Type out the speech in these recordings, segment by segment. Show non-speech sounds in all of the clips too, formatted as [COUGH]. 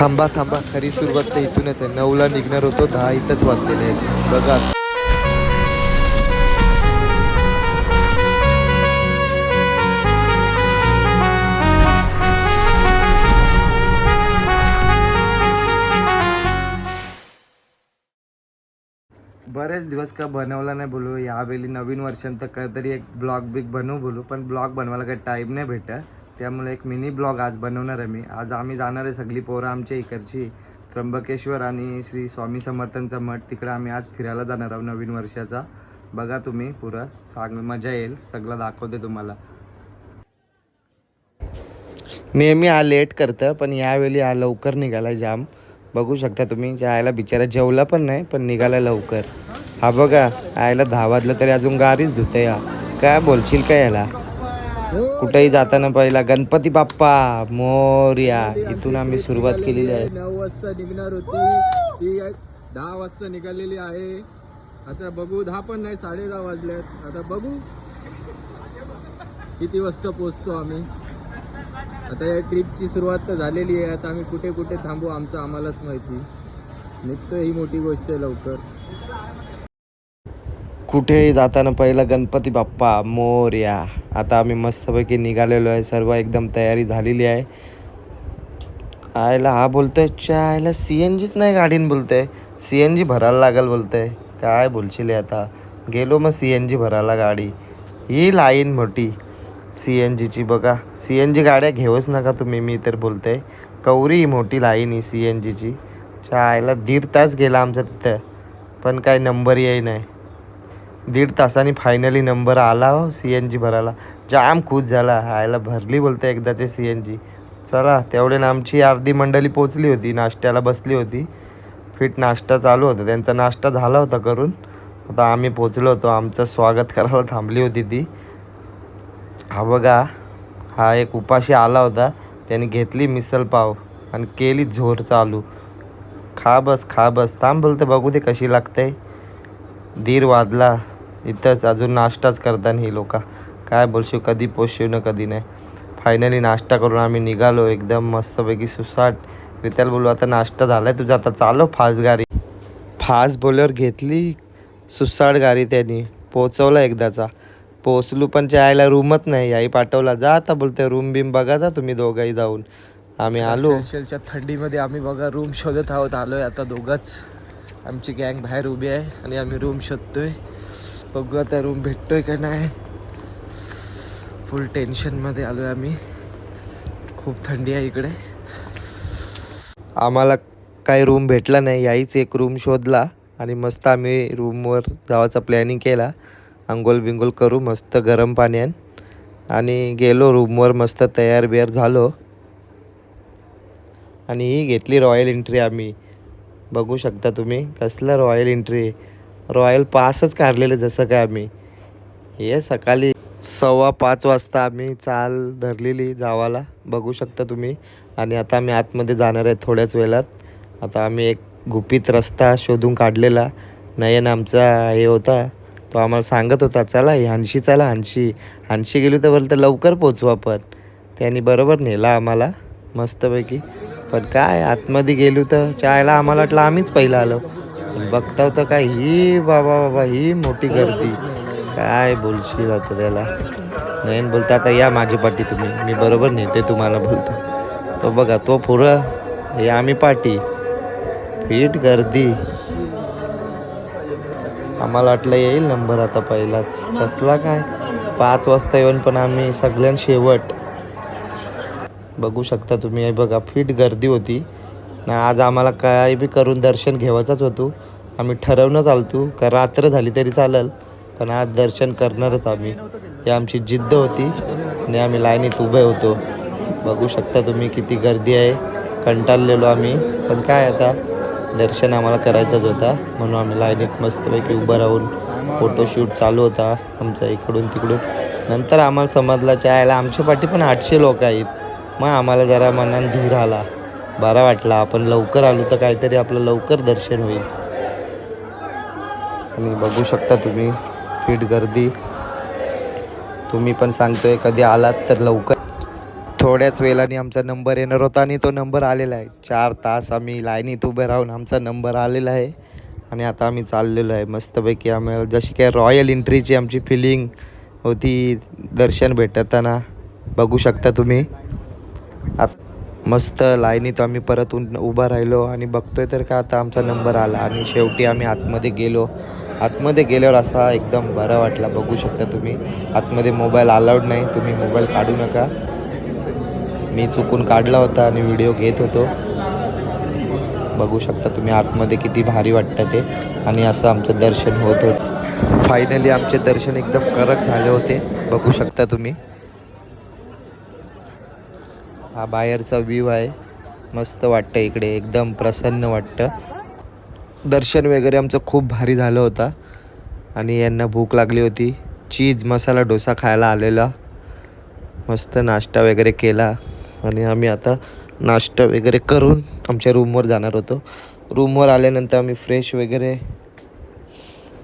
थांबा थांबा. खरी सुरुवात तर इथूनच आहे नऊला निघणार होतो दहा इथंच वाजलेले आहेत. बघा. बरेच दिवस का बनवला नाही बोलू. यावेळी नवीन वर्षांत काहीतरी एक ब्लॉग बिग बनवू बोलू. पण ब्लॉग बनवायला काही टाईम नाही भेटत. त्यामुळे एक मिनी ब्लॉग आज बनवणार आहे मी. आज आम्ही जाणार आहे सगळी पोरं आमच्या इकडची. त्र्यंबकेश्वर आणि श्री स्वामी समर्थांचा मठ. तिकडं आम्ही आज फिरायला जाणार आहोत नवीन वर्षाचा. बघा तुम्ही पुरं. सांग मजा येईल. सगळं दाखवते तुम्हाला. नेहमी हा लेट करतं पण यावेळी हा लवकर निघाला जाम. बघू शकता तुम्ही आयला बिचारा जेवला पण नाही पण निघाला लवकर. हा बघा आयला दहा वाजलं तरी अजून गारीच धुते या काय बोलशील काय याला? कुठेही जाताना पहिला गणपती बाप्पा मोर्या इथून आम्ही सुरुवात केलेली आहे. नऊ वाजता निघणार होती. ती दहा वाजता निघालेली आहे. आता बघू दहा पण नाही साडे दहा वाजल्यात आता बघू किती वाजता पोचतो आम्ही. आता या ट्रिपची सुरुवात तर झालेली आहे. आता आम्ही कुठे कुठे थांबू आमचं आम्हालाच माहिती. निघतो ही मोठी गोष्ट आहे लवकर. कुठेही जाताना पहिला गणपती बाप्पा मोर्या. आता आम्ही मस्तपैकी निघालेलो आहे. सर्व एकदम तयारी झालेली आहे. आयला हा बोलतोय आयला सी एन जीच नाही गाडीन बोलतोय. सी एन जी भरायला लागेल बोलतोय. काय बोलशील आता? गेलो मग सी एन जी भरायला गाडी. ही लाईन मोठी सी एन जीची बघा. सी एन जी गाड्या घेऊच नका तुम्ही मी तर बोलतोय. कवरी ही मोठी लाईन ही सी एन जीची. आयला दीड तास गेला आमचा तिथं. पण काय नंबर येई नाही दीड तासांनी फायनली नंबर आला हो सी एन जी भरायला. जाम खुश झाला. आयला भरली बोलते एकदाचे सी एन जी चला तेवढे ना आमची अर्धी मंडळी पोचली होती नाश्त्याला बसली होती. फिट नाश्ता चालू होता. त्यांचा नाश्ता झाला होता करून. आता आम्ही पोचलो होतो. आमचं स्वागत करायला थांबली होती ती. हा बघा हा एक उपाशी आला होता. त्याने घेतली मिसल पाव आणि केली झोर चालू. खा बस खा बस. थांब बोलते बघू दे कशी लागते. दीर वाजला. इथंच अजून नाश्ताच करताना ही लोक. काय बोलशील कधी पोचशीव ना कधी नाही. फायनली नाश्ता करून आम्ही निघालो एकदम मस्तपैकी सुसाट रित्याला बोलू आता नाश्ता झाला आहे तुझा आता चालो फास्ट गाडी. फास्ट बोलर घेतली सुसाट गाडी त्यांनी पोचवला एकदाचा. पोचलू पण जायला रूमच नाही आई पाठवला जा आता बोलते रूम बिम बघा जा तुम्ही दोघंही जाऊन. आम्ही आलो. सेल्सिअसच्या थंडीमध्ये आम्ही बघा रूम शोधत आहोत आलो आहे आता दोघंच. आमची गँग बाहेर उभी आहे आणि आम्ही रूम शोधतोय. बघू आता रूम भेटतोय का नाही. फुल टेन्शनमध्ये आलो आहे आम्ही. खूप थंडी आहे इकडे. आम्हाला काही रूम भेटला नाही. याहीच एक रूम शोधला आणि मस्त आम्ही रूमवर जावाचा प्लॅनिंग केला. अंघोल बिंगोल करू मस्त गरम पाण्यान आणि. गेलो रूमवर मस्त तयार बियार झालो. आणि ही घेतली रॉयल एंट्री आम्ही. बघू शकता तुम्ही कसलं रॉयल एंट्री रॉयल पासच काढलेलं जसं काय आम्ही. हे सकाळी सव्वा पाच वाजता आम्ही चाल धरलेली जावाला. बघू शकता तुम्ही. आणि आता आम्ही आतमध्ये जाणार आहे थोड्याच वेळात. आता आम्ही एक गुपित रस्ता शोधून काढलेला. नयन आमचा हे होता. तो आम्हाला सांगत होता चला हानशी चला हानशी हानशी गेली तर बोलतं लवकर पोचू आपण त्यांनी बरोबर नेला आम्हाला मस्तपैकी. पण काय आतमध्ये गेलो तर चायला आम्हाला वाटलं आम्हीच पहिलं आलो. बघता होतं काय ही बाबा बाबा ही मोठी गर्दी. काय बोलशील आता त्याला? नयन बोलता आता या माझी पाठी तुम्ही. मी बरोबर नेते तुम्हाला बोलता. तो बघा तो पुरं हे आम्ही पाठी. फीट गर्दी. आम्हाला वाटलं येईल नंबर आता पहिलाच. कसला काय? पाच वाजता येऊन पण आम्ही सगळ्यां शेवट. बघू शकता तुम्ही हे बघा फिट गर्दी होती. आज आम्हाला काय बी करून दर्शन घेवायचंच होतो. आम्ही ठरवणं चालतो का रात्र झाली तरी चालेल. पण आज दर्शन करणारच आम्ही. ही आमची जिद्द होती आणि आम्ही लाईनीत उभे होतो. बघू शकता तुम्ही किती गर्दी आहे. कंटाळलेलो आम्ही. पण काय आता दर्शन आम्हाला करायचंच होता. म्हणून आम्ही लाईनीत मस्तपैकी उभं राहून फोटोशूट चालू होता आमचा इकडून तिकडून. नंतर आम्हाला समजला चायला आमच्या पाठी पण आठशे लोक आहेत. मग आम्हाला जरा मनात धीर आला. बरा वाटला आपण लवकर आलो तर काहीतरी आपलं लवकर दर्शन होईल. आणि बघू शकता तुम्ही फिट गर्दी. तुम्ही पण सांगतोय कधी आलात तर लवकर. थोड्याच वेळाने आमचा नंबर येणार होता आणि तो नंबर आलेला आहे. चार तास आम्ही लाईनीत उभे राहून आमचा नंबर आलेला आहे. आणि आता आम्ही चाललेलो आहे. मस्तपैकी आम्हाला जशी काय रॉयल एंट्रीची आमची फिलिंग होती दर्शन भेटताना. बघू शकता तुम्ही. आत मस्त लाईनीत आम्ही परत उन उभा राहिलो आणि बघतोय तर का आता आमचा नंबर आला आणि शेवटी आम्ही आतमध्ये गेलो. आतमध्ये गेल्यावर असा एकदम बरा वाटला. बघू शकता तुम्ही. आतमध्ये मोबाईल अलाउड नाही. तुम्ही मोबाईल काढू नका. मी चुकून काढला होता आणि व्हिडिओ घेत होतो. बघू शकता तुम्ही आतमध्ये किती भारी वाटतं ते. आणि असं आमचं दर्शन होत होतं. फायनली आमचे दर्शन एकदम करक झाले होते. बघू शकता तुम्ही. हा बाहेरचा व्ह्यू आहे. मस्त वाटतं इकडे एकदम प्रसन्न वाटतं. दर्शन वगैरे आमचं खूप भारी झालं होतं. आणि यांना भूक लागली होती. चीज मसाला डोसा खायला आलेला. मस्त नाश्ता वगैरे केला. आणि आम्ही आता नाश्ता वगैरे करून आमच्या रूमवर जाणार होतो. रूमवर आल्यानंतर आम्ही फ्रेश वगैरे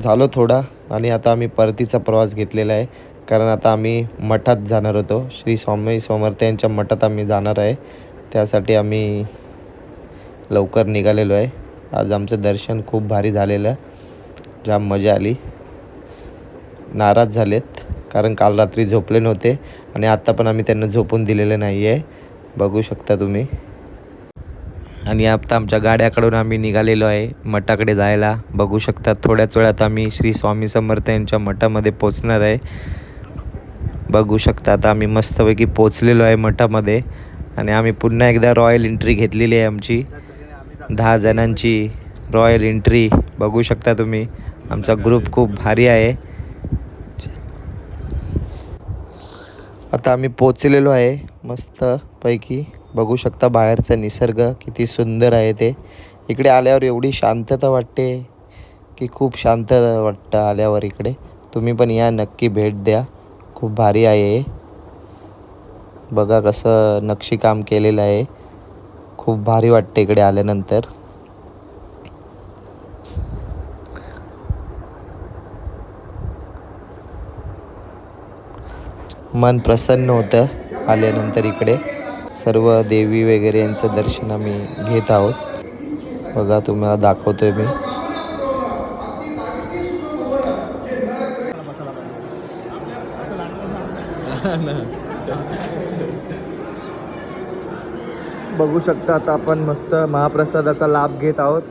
झालो थोडा. आणि आता आम्ही परतीचा प्रवास घेतलेला आहे. कारण आता आम्ही मठात जाणार होतो. श्री स्वामी समर्थ यांच्या मठात आम्ही जाणार आहे. त्यासाठी आम्ही लवकर निघालेलो आहे. आज आमचं दर्शन खूप भारी झालेलं. जाम मजा आली. नाराज झालेत कारण काल रात्री झोपले नव्हते आणि आत्ता पण आम्ही त्यांना झोपून दिलेलं नाही आहे बघू शकता तुम्ही. आणि आत्ता आमच्या गाड्याकडून आम्ही निघालेलो आहे मठाकडे जायला. बघू शकता थोड्याच वेळात आम्ही श्री स्वामी समर्थ यांच्या मठामध्ये पोचणार आहे. बघू शकता. आता आम्ही मस्तपैकी पोचलेलो आहे मठामध्ये. आणि आम्ही पुन्हा एकदा रॉयल एंट्री घेतलेली आहे आमची. दहा जणांची रॉयल एंट्री बघू शकता तुम्ही. आमचा ग्रुप खूप भारी आहे. आता आम्ही पोचलेलो आहे मस्तपैकी. बघू शकता बाहेरचा निसर्ग किती सुंदर आहे ते. इकडे आल्यावर एवढी शांतता वाटते की खूप शांत वाटतं आल्यावर इकडे. तुम्ही पण या नक्की भेट द्या. खूप भारी आहे. बघा कसं नक्षीकाम केलेलं आहे. खूप भारी वाटते इकडे आल्यानंतर. मन प्रसन्न होतं आल्यानंतर इकडे. सर्व देवी वगैरे यांचं दर्शन आम्ही घेत आहोत. बघा तुम्हाला दाखवतोय मी. [LAUGHS] बघू शकता आता आपण मस्त महाप्रसादाचा लाभ घेत आहोत.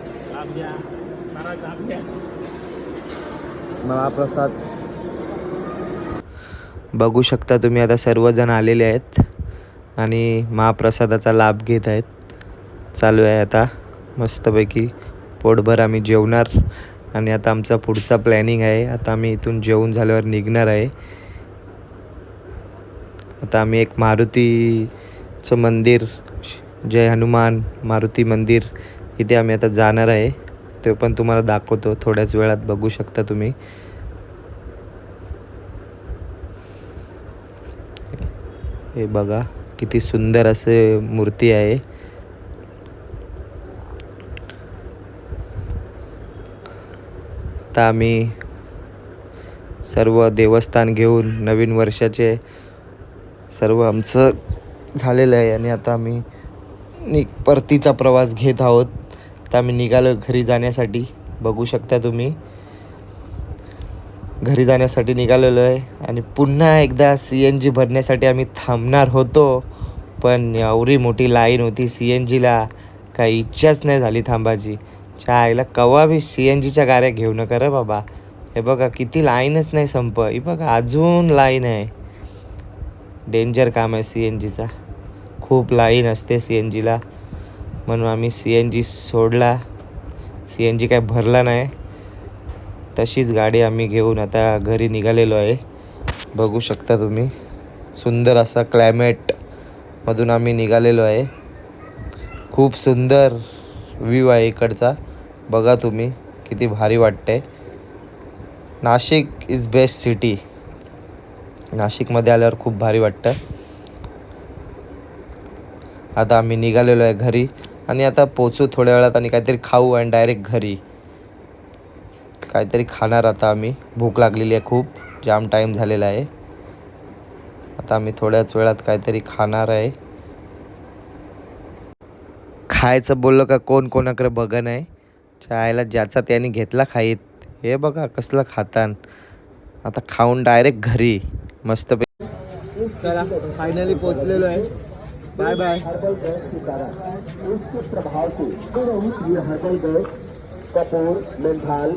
महाप्रसाद. बघू शकता तुम्ही आता सर्वजण आलेले आहेत आणि महाप्रसादाचा लाभ घेत आहेत. चालू आहे आता. मस्तपैकी पोटभर आम्ही जेवणार आणि आता आमचा पुढचा प्लॅनिंग आहे. आता आम्ही इथून जेवून झाल्यावर निघणार आहे. आता आम्ही एक मारुतीचं मंदिर जय हनुमान मारुती मंदिर इथे आम्ही आता जाणार आहे. ते पण तुम्हाला दाखवतो थोड्याच वेळात बघू शकता तुम्ही. हे बघा किती सुंदर असे मूर्ती आहे. आता आम्ही सर्व देवस्थान घेऊन नवीन वर्षाचे सर्व आमचं झालेलं आहे आणि आता आम्ही नि परतीचा प्रवास घेत आहोत. आता आम्ही निघालो घरी जाण्यासाठी. बघू शकता तुम्ही. घरी जाण्यासाठी निघालेलो आहे आणि पुन्हा एकदा सी एन जी भरण्यासाठी आम्ही थांबणार होतो. पण एवढी मोठी लाईन होती सी एन जीला. काही इच्छाच नाही झाली थांबायची. च्या आईला कवा बी सी एन जीच्या गाड्या घेऊ नका रे बाबा. हे बघा किती लाईनच नाही संप ही बघा अजून लाईन आहे. डेंजर काम आहे सी एन जीचा खूप लाईन असते सी एन जीला म्हणून आम्ही सी एन जी सोडला. सी एन जी काय भरला नाही. तशीच गाडी आम्ही घेऊन आता घरी निघालेलो आहे. बघू शकता तुम्ही. सुंदर असा क्लायमेटमधून आम्ही निघालेलो आहे. खूप सुंदर व्ह्यू आहे इकडचा. बघा तुम्ही किती भारी वाटते नाशिक इज बेस्ट सिटी नाशिकमध्ये आल्यावर खूप भारी वाटतं. आता आम्ही निघालेलो आहे घरी आणि आता पोचू थोड्या वेळात आणि काहीतरी खाऊ आणि डायरेक्ट घरी. काहीतरी खाणार आता आम्ही. भूक लागलेली आहे खूप. जाम टाईम झालेला आहे. आता आम्ही थोड्याच वेळात काहीतरी खाणार आहे. खायचं बोललं का कोण कोणाकडे बघ नाही. चायला ज्याचा त्याने घेतला खाईत. हे बघा कसलं खातान. आता खाऊन डायरेक्ट घरी. मस्त चला फायनली पोचलेलो आहे. Bye bye Kapoor मेंढाल